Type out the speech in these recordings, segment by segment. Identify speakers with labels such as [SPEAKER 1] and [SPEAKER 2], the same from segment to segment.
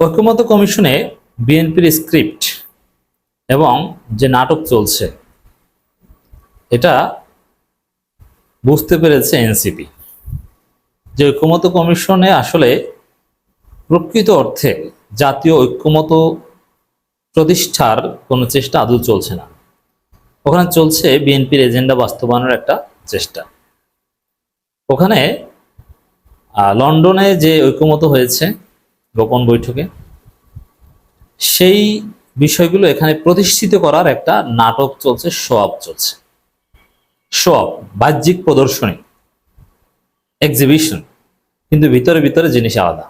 [SPEAKER 1] ঐক্যমত কমিশনে বিএনপির স্ক্রিপ্ট এবং যে নাটক চলছে, এটা বুঝতে পেরেছে এনসিপি যে ঐক্যমত কমিশনে আসলে প্রকৃত অর্থে জাতীয় ঐক্যমত প্রতিষ্ঠার কোনো চেষ্টা আদৌ চলছে না। ওখানে চলছে বিএনপির এজেন্ডা বাস্তবায়নের একটা চেষ্টা। ওখানে লন্ডনে যে ঐক্যমত হয়েছে গোপন বৈঠকে। সেই বিষয়গুলো এখানে প্রতিষ্ঠিত করার একটা নাটক চলছে সোয়াব চলছে। সোয়াব বাহ্যিক প্রদর্শনী এক্সিবিশন কিন্তু ভিতরে ভিতরে জিনিস আলাদা।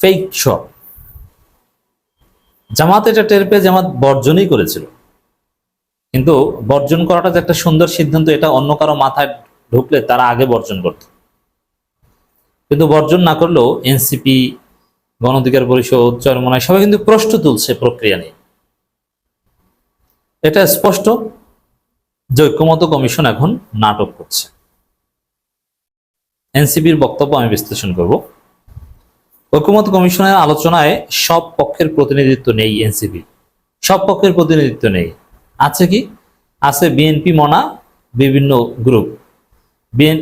[SPEAKER 1] ফেক শপ জামাত এটা টের পেয়ে জামাত বর্জনই করেছিল। কিন্তু বর্জন করাটা যে একটা সুন্দর সিদ্ধান্ত, এটা অন্য কারও মাথায় ঢুকলে তারা আগে বর্জন করত। কিন্তু বর্জন না করলেও এনসিপি গণঅধিকার পরিষদ চরমনায় সবাই কিন্তু প্রশ্ন তুলছে প্রক্রিয়া নিয়ে। এটা স্পষ্ট যে ঐক্যমত কমিশন এখন নাটক করছে। এনসিপির বক্তব্য আমি বিশ্লেষণ করব। ঐক্যমত কমিশনের আলোচনায় সব পক্ষের প্রতিনিধিত্ব নেই এনসিপি। সব পক্ষের প্রতিনিধিত্ব নেই। আছে কি? আছে বিএনপি মনা, বিভিন্ন গ্রুপ।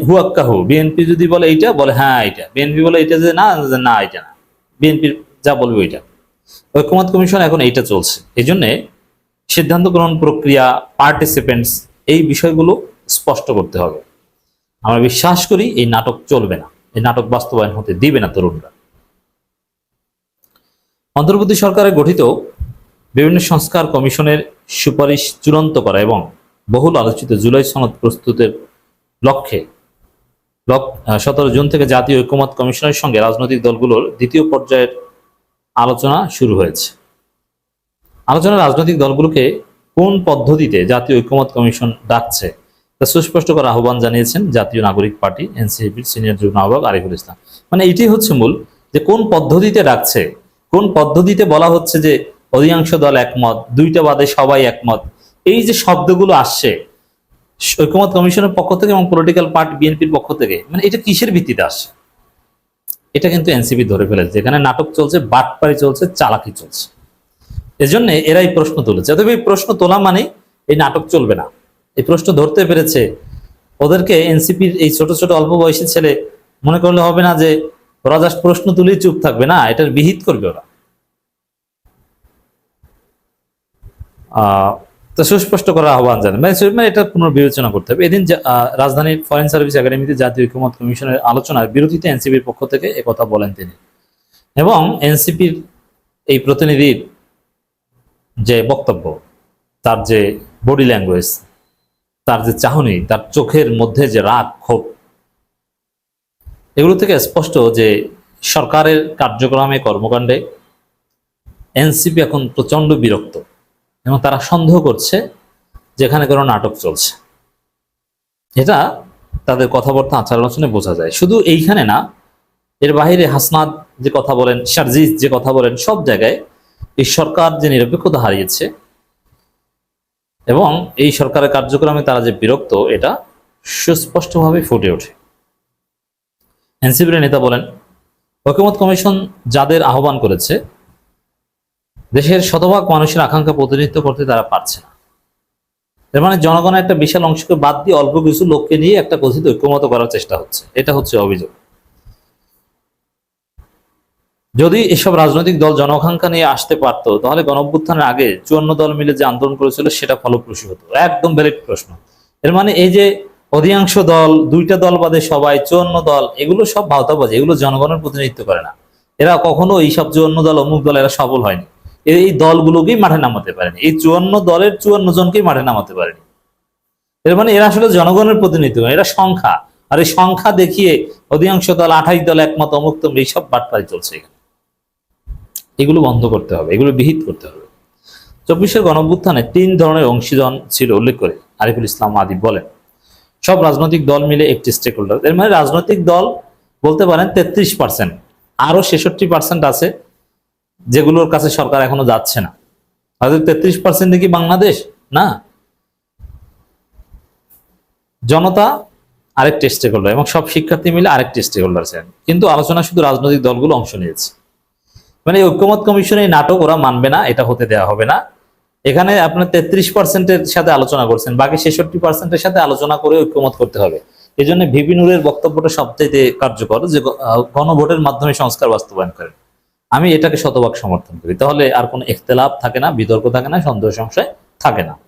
[SPEAKER 1] হুয়াক্কাহু, বিএনপি যদি বলে এইটা, বলে হ্যাঁ এইটা। বিএনপি বলে এইটা যে না না এটা না। বিএনপির যা বলবে ওইটা। ঐক্যমত কমিশন এখন এইটা চলছে। এই জন্যে সিদ্ধান্ত গ্রহণ প্রক্রিয়া পার্টিসিপেন্টস এই বিষয়গুলো স্পষ্ট করতে হবে। আমরা বিশ্বাস করি এই নাটক চলবে না। এই নাটক বাস্তবায়ন হতে দিবে না তরুণরা। অন্তর্বর্তী সরকারে গঠিত বিভিন্ন সংস্কার কমিশনের সুপারিশ চূড়ান্ত করা এবং বহুল আলোচিত জুলাই সনদ প্রস্তুতের লক্ষ্যে। সতেরো জুন থেকে জাতীয় ঐক্যমত কমিশনের সঙ্গে রাজনৈতিক দলগুলোর দ্বিতীয় পর্যায়ের আলোচনা শুরু হয়েছে। আলোচনা রাজনৈতিক দলগুলোকে কোন পদ্ধতিতে জাতীয় ঐক্যমত কমিশন ডাকছে তা সুস্পষ্ট করার আহ্বান জানিয়েছেন জাতীয় নাগরিক পার্টি, এনসিপির সিনিয়র যুগ্ম আহ্বায়ক আরিফুল ইসলাম। মানে এটি হচ্ছে মূল যে কোন পদ্ধতিতে ডাকছে, কোন পদ্ধতিতে বলা হচ্ছে যে অধিকাংশ দল একমত, দুইটা বাদে সবাই একমত, এই যে শব্দগুলো আসছে ঐক্যমত কমিশনের পক্ষ থেকে এবং পলিটিক্যাল পার্টি বিএনপির পক্ষ থেকে। মানে এটা কিসের ভিত্তিতে আসে? এটা কিন্তু এনসিপি ধরে ফেলেছে। এখানে নাটক চলছে, বাটপাড়ি চলছে, চালাকি চলছে। এজন্য এরাই প্রশ্ন তুলেছে। তবে এই প্রশ্ন তোলা মানে এই নাটক চলবে না। এই প্রশ্ন ধরতে পেরেছে ওদেরকে এনসিপির এই ছোট ছোট, অল্প বয়সী ছেলে। মনে করলে হবে না যে ওরা জাস্ট প্রশ্ন তুলেই চুপ থাকবে। না, এটার বিহিত করবে ওরা। তো সুস্পষ্ট করার আহ্বান জানান। মানে মানে এটা পুনর্বিবেচনা করতে হবে। এদিন রাজধানীর ফরেন সার্ভিস একাডেমিতে জাতীয় ঐক্যমত কমিশনের আলোচনার বিরোধিতা এনসিপির পক্ষ থেকে কথা বলেন তিনি। এবং এনসিপির এই প্রতিনিধির যে বক্তব্য, তার যে বডি ল্যাঙ্গুয়েজ তার যে চাহনি, তার চোখের মধ্যে যে রাগ, ক্ষোভ, এগুলো থেকে স্পষ্ট যে সরকারের কার্যক্রমে কর্মকাণ্ডে এনসিপি এখন প্রচণ্ড বিরক্ত। এবং তারা সন্দেহ করছে যেখানে কোনো নাটক চলছে। এটা তাদের কথাবার্তা আচার আলোচনায় বোঝা যায়। শুধু এইখানে না, এর বাইরে হাসনাদ যে কথা বলেন শারজিজ যে কথা বলেন, সব জায়গায় এই সরকার যে নিরপেক্ষতা হারিয়েছে এবং এই সরকারের কার্যক্রমে তারা যে বিরক্ত, এটা সুস্পষ্টভাবে ফুটে ওঠে। এনসিপির নেতা বলেন ঐক্যমত কমিশন যাদের আহ্বান করেছে দেশের শতভাগ মানুষের আকাঙ্ক্ষা প্রতিনিধিত্ব করতে তারা পারছে না। এর মানে জনগণের একটা বিশাল অংশকে বাদ দিয়ে অল্প কিছু লোককে নিয়ে একটা কথিত ঐক্যমত করার চেষ্টা হচ্ছে। এটা হচ্ছে অভিযোগ। যদি এসব রাজনৈতিক দল জনআকাঙ্ক্ষা নিয়ে আসতে পারতো, তাহলে গণঅভ্যুত্থানের আগে চুয়ান্ন দল মিলে যে আন্দোলন করেছিল, সেটা ফলপ্রসূ হতো। একদম ভ্যালিড প্রশ্ন। এর মানে এই যে অধিকাংশ দল, দুইটা দল বাদে সবাই, চুয়ান্ন দল, এগুলো সব ভাওতাবাজি, এগুলো জনগণের প্রতিনিধিত্ব করে না। এরা কখনো এই সব চুয়ান্ন দল, অমুক দল, এরা সফল হয়নি। এই দলগুলোকেই মাঠে নামাতে পারেনি। এই চুয়ান্ন দলের চুয়ান্ন জনকেই মাঠে নামাতে পারেনি। এর মানে এরা আসলে জনগণের প্রতিনিধিত্ব এরা সংখ্যা। আর এই সংখ্যা দেখিয়ে অধিকাংশ দল, আঠাশ দল একমত, অমুক এইসব বাটপাড়ি চলছে এখানে। এগুলো বন্ধ করতে হবে, এগুলো বিহিত করতে হবে। চব্বিশের গণভ্যুত্থানে তিন ধরনের অংশীদার ছিল উল্লেখ করে, আরিফুল ইসলাম আদিব বলেন। সব রাজনৈতিক দল মিলে একটি স্টেক হোল্ডার এর মানে রাজনৈতিক দল বলতে পারেন তেত্রিশ পার্সেন্ট আরও ছেষট্টি পার্সেন্ট আছে যেগুলোর কাছে সরকার এখনও যাচ্ছে না। হয়তো তেত্রিশ পার্সেন্ট কি বাংলাদেশ? না। জনতা আরেকটি স্টেক হোল্ডার এবং সব শিক্ষার্থী মিলে আরেকটি স্টেক হোল্ডার ছিলেন। কিন্তু আলোচনা শুধু রাজনৈতিক দলগুলো অংশ নিয়েছে। মানে ঐক্যমত কমিশনে এই নাটক ওরা মানবে না, এটা হতে দেওয়া হবে না। এখানে আপনার তেত্রিশ পার্সেন্টের সাথে আলোচনা করছেন, বাকি ছেষট্টি পার্সেন্টের সাথে আলোচনা করে ঐক্যমত করতে হবে। এই জন্য ভিপি নুরের বক্তব্যটা সবচাইতে কার্যকর যে গণভোটের মাধ্যমে সংস্কার বাস্তবায়ন করেন। আমি এটাকে শতভাগ সমর্থন করি। তাহলে আর কোনো ইখতলাফ থাকে না, বিতর্ক থাকে না, সন্দেহ সংশয় থাকে না।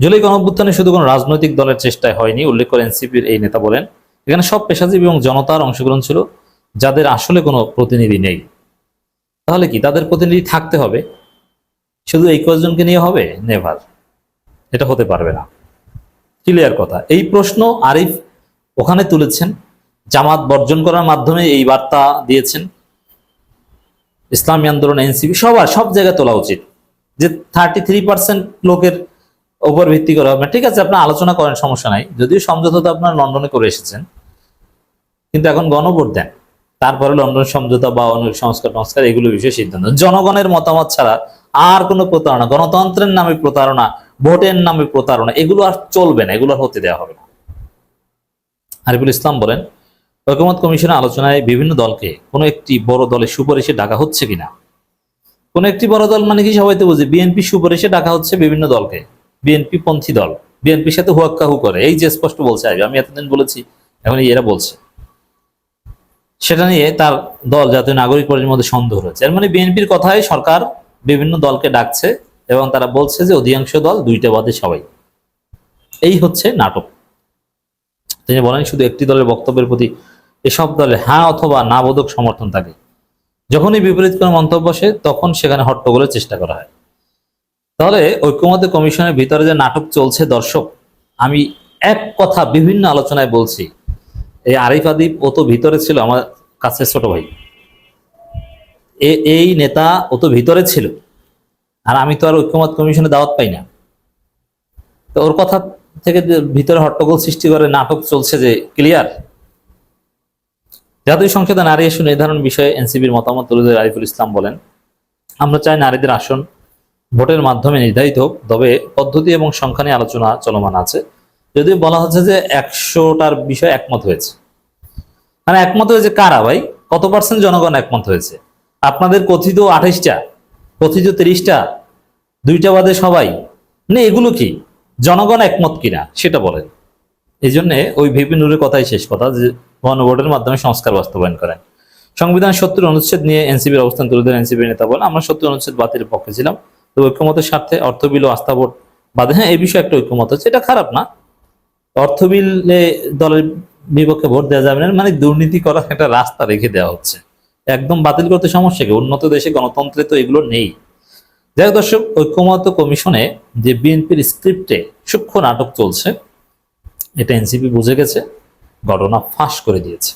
[SPEAKER 1] জুলাই গণঅভ্যুত্থানে শুধু কোনো রাজনৈতিক দলের চেষ্টায় হয়নি, উল্লেখ করে এনসিপির এই নেতা বলেন। এখানে সব পেশাজীবী এবং জনতার অংশগ্রহণ ছিল, যাদের আসলে কোনো প্রতিনিধি নেই। তাহলে কি তাদের প্রতিনিধি থাকতে হবে? শুধু এই কয়েকজনকে নিয়ে হবে? নেভার। এটা হতে পারবে না। ক্লিয়ার কথা। এই প্রশ্ন আরিফ ওখানে তুলেছেন, জামাত বর্জন করার মাধ্যমে এই বার্তা দিয়েছেন। ইসলামী আন্দোলন, এনসিপি, সবার, সব জায়গায় তোলা উচিত। যে থার্টি থ্রি পার্সেন্ট লোকের ওপর ভিত্তি করা হবে। ঠিক আছে আপনার আলোচনা করেন, সমস্যা নাই। যদিও সমঝোতা তো আপনার লন্ডনে করে এসেছেন, কিন্তু এখন গণভোট দেন। তারপরে লন্ডন সমঝোতা বা অন্য সংস্কার সংস্কার এগুলো বিষয়ে সিদ্ধান্ত জনগণের মতামত ছাড়া আর কোনো প্রতারণা, গণতন্ত্রের নামে প্রতারণা, ভোটের নামে প্রতারণা, এগুলো আর চলবে না, এগুলো হতে দেওয়া হবে না। আরিফুল ইসলাম বলেন ঐকমত কমিশনের আলোচনায় বিভিন্ন দলকে কোনো একটি বড় দলের সুপারিশে ডাকা হচ্ছে কিনা? কোন একটি বড় দল মানে কি সবাই তো বুঝে বিএনপি সুপারিশে ডাকা হচ্ছে বিভিন্ন দলকে। বিএনপি পন্থী দল বিএনপির সাথে হুয়াক্কাহু করে। এই যে স্পষ্ট বলছে, আগে আমি এতদিন বলেছি, এখন এরা বলছে। সেটা নিয়ে তার দল জাতীয় নাগরিক পার্টির মধ্যে সন্দেহ রয়েছে। এর মানে বিএনপির কথায় সরকার বিভিন্ন দলকে ডাকছে এবং তারা বলছে যে অধিকাংশ দল দুইটা বাদে সবাই। এই হচ্ছে নাটক। তিনি বলেন, শুধু একটি দলের বক্তব্যের প্রতি এসব দলে হ্যাঁ অথবা না বোধক সমর্থন থাকে। যখনই বিপরীত কোনো মন্তব্য আসে, তখন সেখানে হট্টগোলের চেষ্টা করা হয়। তাহলে ঐক্যমত্য কমিশনের ভিতরে যে নাটক চলছে, দর্শক, আমি এক কথা বিভিন্ন আলোচনায় বলছি, এই আরিফ আদিব ও তো ভিতরে ছিল আমার কাছে ছোট ভাই। এই নেতা ও তো ভিতরে ছিল। আর আমি তো আর ঐক্যমত কমিশনে দাওয়াত পাই না। তো ওর কথা থেকে ভিতরে হট্টগোল সৃষ্টি করে নাটক চলছে যে ক্লিয়ার জাতীয় সংসদে নারী ইস্যু নির্ধারণ বিষয়ে এনসিবির মতামত তুলে ধরে আরিফুল ইসলাম বলেন, আমরা চাই নারীদের আসন ভোটের মাধ্যমে নির্ধারিত হোক, তবে পদ্ধতি এবং সংখ্যা নিয়ে আলোচনা চলমান আছে। যদিও বলা হচ্ছে যে একশোটার বিষয়ে একমত হয়েছে। মানে একমত হয়েছে কারা ভাই? কত পার্সেন্ট জনগণ একমত হয়েছে? আপনাদের কথিত আঠাইশটা কথিত তিরিশটা, দুইটা বাদে সবাই। মানে এগুলো কি? জনগণ একমত কিনা, সেটা বলেন। এই জন্য ওই ভিপি নুরের কথাই শেষ কথা, যে গণভোটের মাধ্যমে সংস্কার বাস্তবায়ন করেন। সংবিধান সত্তর অনুচ্ছেদ নিয়ে এনসিবির অবস্থান তুলে ধরে এনসিবির নেতা বলেন, আমরা সত্তর অনুচ্ছেদ বাতিলের পক্ষে ছিলাম, তো ঐক্যমতের স্বার্থে অর্থ বিল ও আস্থা ভোট বাদে হ্যাঁ এই বিষয়ে একটা ঐক্যমত হচ্ছে এটা খারাপ না। অর্থ বিলে দলের বিপক্ষে ভোট দেওয়া যাবে না মানে দুর্নীতি করার একটা রাস্তা রেখে দেওয়া হচ্ছে। একদম বাতিল করতে সমস্যা কি? উন্নত দেশে গণতন্ত্রে তো এগুলো নেই। যাই দর্শক ঐক্যমত কমিশনে যে বিএনপির স্ক্রিপ্টে সূক্ষ্ম নাটক চলছে, এটা এনসিপি বুঝে গেছে, ঘটনা ফাঁস করে দিয়েছে।